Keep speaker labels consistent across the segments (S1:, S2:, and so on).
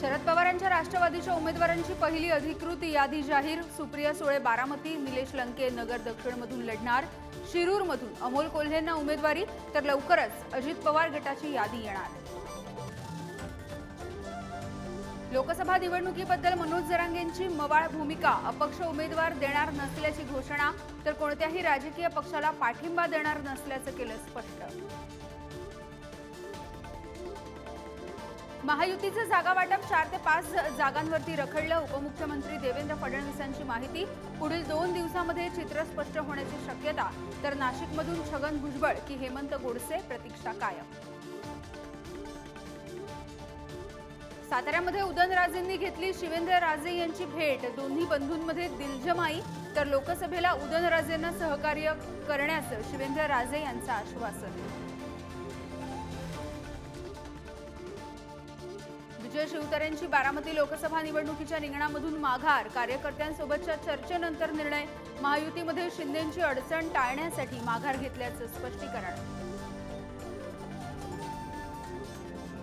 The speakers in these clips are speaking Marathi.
S1: शरद पवारांच्या राष्ट्रवादीच्या उमेदवारांची पहिली अधिकृत यादी जाहीर. सुप्रिया सुळे बारामती निलेश लंके नगर दक्षिणमधून लढणार. शिरूरमधून अमोल कोल्हेंना उमेदवारी तर लवकरच अजित पवार गटाची यादी येणार. लोकसभा निवडणुकीबद्दल मनोज जरांगेंची मवाळ भूमिका अपक्ष उमेदवार देणार नसल्याची घोषणा तर कोणत्याही राजकीय पक्षाला पाठिंबा देणार नसल्याचं केलं स्पष्ट. महायुतीचं जागा वाटप चार ते पाच जागांवरती रखडलं. उपमुख्यमंत्री देवेंद्र फडणवीसांची माहिती. पुढील दोन दिवसामध्ये चित्र स्पष्ट होण्याची शक्यता. तर नाशिकमधून छगन भुजबळ की हेमंत गोडसे प्रतीक्षा कायम. साताऱ्यामध्ये उदयनराजेंनी घेतली शिवेंद्र राजे यांची भेट. दोन्ही बंधूंमध्ये दिलजमाई. तर लोकसभेला उदयनराजेंना सहकार्य करण्याचं शिवेंद्र राजे यांचं आश्वासन. विजय शिवतारेंची बारामती लोकसभा निवडणुकीच्या रिंगणामधून माघार. कार्यकर्त्यांसोबतच्या चर्चेनंतर निर्णय. महायुतीमध्ये शिंदेची अडचण टाळण्यासाठी माघार घेतल्याचं स्पष्टीकरण.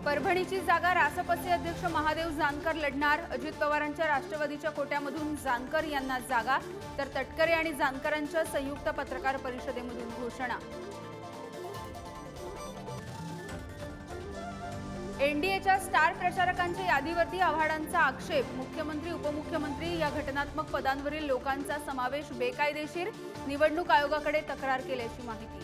S1: परभणीची जागा रासपचे अध्यक्ष महादेव जानकर लढणार. अजित पवारांच्या राष्ट्रवादीच्या कोट्यामधून जानकर यांना जागा. तर तटकरे आणि जानकरांच्या संयुक्त पत्रकार परिषदेमधून घोषणा. एनडीएच्या स्टार प्रचारकांच्या यादीवरती आव्हाडांचा आक्षेप. मुख्यमंत्री उपमुख्यमंत्री या घटनात्मक पदांवरील लोकांचा समावेश बेकायदेशीर निवडणूक आयोगाकडे तक्रार केल्याची माहिती.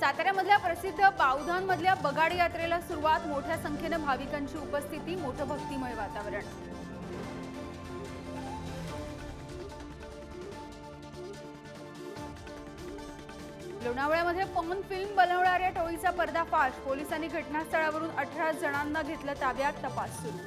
S1: साताऱ्यामधल्या प्रसिद्ध बावधानमधल्या बगाड यात्रेला सुरुवात मोठ्या संख्येनं भाविकांची उपस्थिती मोठं भक्तिमय वातावरण. लोणावळ्यामध्ये पॉन फिल्म बनवणाऱ्या टोळीचा पर्दाफाश. पोलिसांनी घटनास्थळावरून अठरा जणांना घेतलं ताब्यात. तपास सुरू.